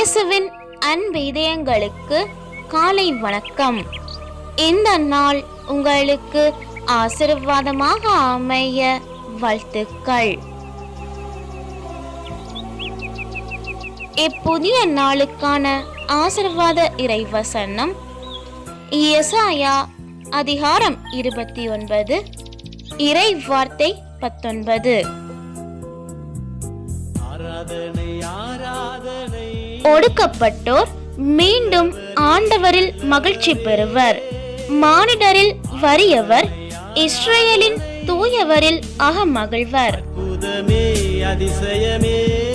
இயேசுவின் அன்பு இதயங்களுக்கு காலை வணக்கம். இந்த நாள் உங்களுக்கு ஆசீர்வாதமாக அமைய வாழ்த்துக்கள். இப்புதிய நாளுக்கான ஆசீர்வாத இறைவசனம் இயசாயா அதிகாரம் இருபத்தி ஒன்பது இறை வார்த்தை பத்தொன்பது. ஆராதனை ஆராதனை. ஒடுக்கப்பட்டோர் மீண்டும் ஆண்டவரில் மகிழ்ச்சி பெறுவர். மானிடரில் வறியவர் இஸ்ரேலின் தூயவரில் அகமகிழ்வர். அதிசயமே.